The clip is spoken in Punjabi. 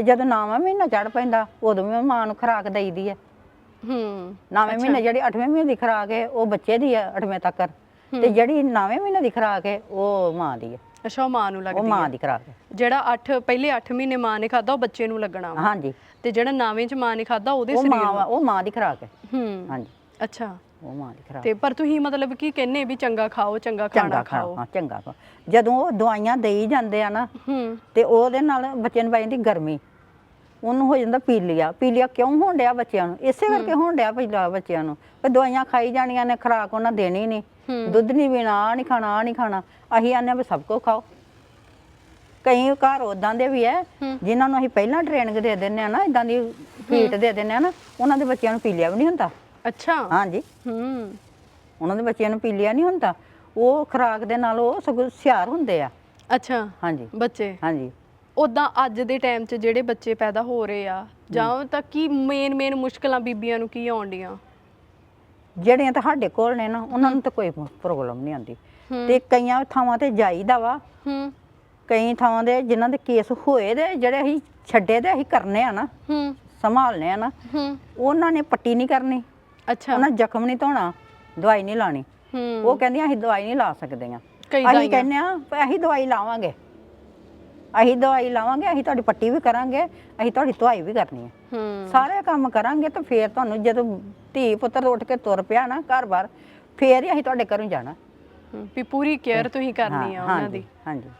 ਤੇ ਜਦੋਂ ਨਾਵਾਂ ਮਹੀਨਾ ਚੜ ਪੈਂਦਾ ਉਦੋਂ ਵੀ ਮਾਂ ਨੂੰ ਖੁਰਾਕ ਦੇਈਦੀ ਹੈ ਹੂੰ ਨਵੇਂ ਮਹੀਨੇ ਜਿਹੜੀ 8ਵੇਂ ਮਹੀਨੇ ਦੀ ਖੁਰਾਕ ਹੈ ਉਹ ਬੱਚੇ ਦੀ ਹੈ 8ਵੇਂ ਤੱਕ। ਤੇ ਜਿਹੜੀ ਨਵੇਂ ਮਹੀਨੇ ਦੀ ਖੁਰਾਕ ਹੈ ਉਹ ਮਾਂ ਦੀ ਹੈ ਅੱਛਾ ਉਹ ਮਾਂ ਨੂੰ ਉਹ ਲੱਗਦੀ ਮਾਂ ਹੈ ਦੀ ਖੁਰਾਕ ਹੈ ਜਿਹੜਾ 8 ਪਹਿਲੇ 8 ਮਹੀਨੇ ਮਾਂ ਨੇ ਖਾਦਾ ਉਹ ਬੱਚੇ ਨੂੰ ਲੱਗਣਾ। ਹਾਂਜੀ। ਤੇ ਜਿਹੜਾ ਨਾਵੇਂ ਚ ਮਾਂ ਨੇ ਖਾਦਾ ਉਹਦੇ ਉਹ ਸਰੀਰ ਮਾਂ ਨੂੰ। ਉਹ ਮਾਂ ਦੀ ਖੁਰਾਕ ਹੈ ਹੂੰ ਹਾਂਜੀ। ਅੱਛਾ। ਉਹ ਮਾਂ ਦੀ ਖੁਰਾਕ ਤੇ ਪਰ ਤੁਸੀਂ ਮਤਲਬ ਕੀ ਕਹਿੰਨੇ ਵੀ ਚੰਗਾ ਖਾਓ ਚੰਗਾ ਖਾਣਾ ਖਾਓ ਹਾਂ ਚੰਗਾ ਖਾਓ। ਜਦੋਂ ਉਹ ਦਵਾਈਆਂ ਦੇਈ ਜਾਂਦੇ ਆ ਨਾ ਹੂੰ। ਤੇ ਉਹਦੇ ਨਾਲ ਬੱਚੇ ਨੂੰ ਪੈ ਜਾਂਦੀ ਗਰਮੀ। ਉਹਨੂੰ ਹੋ ਜਾਂਦਾ ਪੀਲੀਆ। ਪੀਲੀਆ ਕਿਉਂ ਹੋਣ ਡਿਆ ਬੱਚਿਆਂ ਨੂੰ? ਇਸੇ ਕਰਕੇ ਹੋਣ ਡਿਆ ਪੀਲੀਆ ਬੱਚਿਆਂ ਨੂੰ ਵੀ ਦਵਾਈਆਂ ਖਾਈ ਜਾਣੀਆਂ ਨੇ ਖੁਰਾਕ ਉਹਨਾਂ ਦੇਣੀ ਨਹੀਂ। ਦੁੱਧ ਨਹੀਂ ਪੀਣਾ ਆਹ ਨਹੀਂ ਖਾਣਾ ਆਹ ਨਹੀਂ ਖਾਣਾ। ਅਸੀਂ ਆਨੇ ਵੀ ਸਭ ਕੁਝ ਖਾਓ। ਕਈ ਘਰ ਉਦਾਂ ਦੇ ਵੀ ਐ ਜਿਨ੍ਹਾਂ ਨੂੰ ਅਸੀਂ ਪਹਿਲਾਂ ਟ੍ਰੇਨਿੰਗ ਦੇ ਦਿੰਨੇ ਆ ਨਾ ਇਦਾਂ ਦੀ ਫੀਟ ਦੇ ਦਿੰਨੇ ਆ ਨਾ ਉਹਨਾਂ ਦੇ ਬੱਚਿਆਂ ਨੂੰ ਪੀਲੀਆ ਵੀ ਨਹੀਂ ਹੁੰਦਾ। ਅੱਛਾ। ਹਾਂਜੀ। ਹੂੰ। ਉਹਨਾਂ ਦੇ ਬੱਚਿਆਂ ਨੂੰ ਪੀਲੀਆ ਨਹੀਂ ਹੁੰਦਾ। ਉਹ ਖੁਰਾਕ ਦੇ ਨਾਲ ਉਹ ਸਗੋਂ ਹੁਸ਼ਿਆਰ ਹੁੰਦੇ ਆ। ਅੱਛਾ। ਹਾਂਜੀ। ਬੱਚੇ। ਹਾਂਜੀ। ਉਦਾਂ ਅੱਜ ਦੇ ਟਾਈਮ 'ਚ ਜਿਹੜੇ ਬੱਚੇ ਪੈਦਾ ਹੋ ਰਹੇ ਆ ਜਾਂ ਤਾਂ ਕੀ ਮੇਨ ਮੇਨ ਮੁਸ਼ਕਲਾਂ ਬੀਬੀਆਂ ਨੂੰ ਕੀ ਆਉਂਦੀਆਂ ਜਿਹੜੀਆਂ ਤਾਂ ਸਾਡੇ ਕੋਲ ਨੇ ਨਾ ਉਹਨਾਂ ਨੂੰ ਤਾਂ ਕੋਈ ਪ੍ਰੋਬਲਮ ਨਹੀਂ ਆਉਂਦੀ। ਤੇ ਕਈਆਂ ਥਾਵਾਂ ਤੇ ਜਾਈਦਾ ਵਾ। ਹੂੰ। ਕਈ ਥਾਵਾਂ ਦੇ ਜਿਨ੍ਹਾਂ ਦੇ ਕੇਸ ਹੋਏ ਦੇ ਜਿਹੜੇ ਅਸੀਂ ਛੱਡੇ ਤੇ ਅਸੀਂ ਕਰਨੇ ਆ ਨਾ ਹੂੰ। ਸੰਭਾਲਨੇ ਆ ਨਾ ਹੂੰ। ਉਹਨਾਂ ਨੇ ਪੱਟੀ ਨਹੀਂ ਕਰਨੀ। ਅੱਛਾ। ਉਹਨਾਂ ਜ਼ਖਮ ਨਹੀਂ ਧੋਣਾ ਦਵਾਈ ਨਹੀਂ ਲਾਣੀ। ਹੂੰ। ਉਹ ਕਹਿੰਦੀਆਂ ਅਸੀਂ ਦਵਾਈ ਨਹੀਂ ਲਾ ਸਕਦੀਆਂ। ਕਈ ਅਸੀਂ ਕਹਿੰਦੇ ਆ ਅਸੀਂ ਦਵਾਈ ਲਾਵਾਂਗੇ। ਅਸੀਂ ਦਵਾਈ ਲਾਵਾਂਗੇ ਅਸੀਂ ਤੁਹਾਡੀ ਪੱਟੀ ਵੀ ਕਰਾਂਗੇ ਅਸੀਂ ਤੁਹਾਡੀ ਧੁਆਈ ਵੀ ਕਰਨੀ ਹੈ। ਹੂੰ। ਸਾਰੇ ਕੰਮ ਕਰਾਂਗੇ ਤਾਂ ਫੇਰ ਤੁਹਾਨੂੰ ਜਦੋਂ ਧੀ ਪੁੱਤਰ ਉੱਠ ਕੇ ਤੁਰ ਪਿਆ ਨਾ ਘਰ-ਬਾਰ ਫੇਰ ਹੀ ਅਸੀਂ ਤੁਹਾਡੇ ਘਰੋਂ ਜਾਣਾ। ਵੀ ਪੂਰੀ ਕੇਅਰ ਤੁਸੀਂ ਕਰਨੀ ਆ ਉਹਨਾਂ ਹਾਂਜੀ ਦੀ। ਹਾਂਜੀ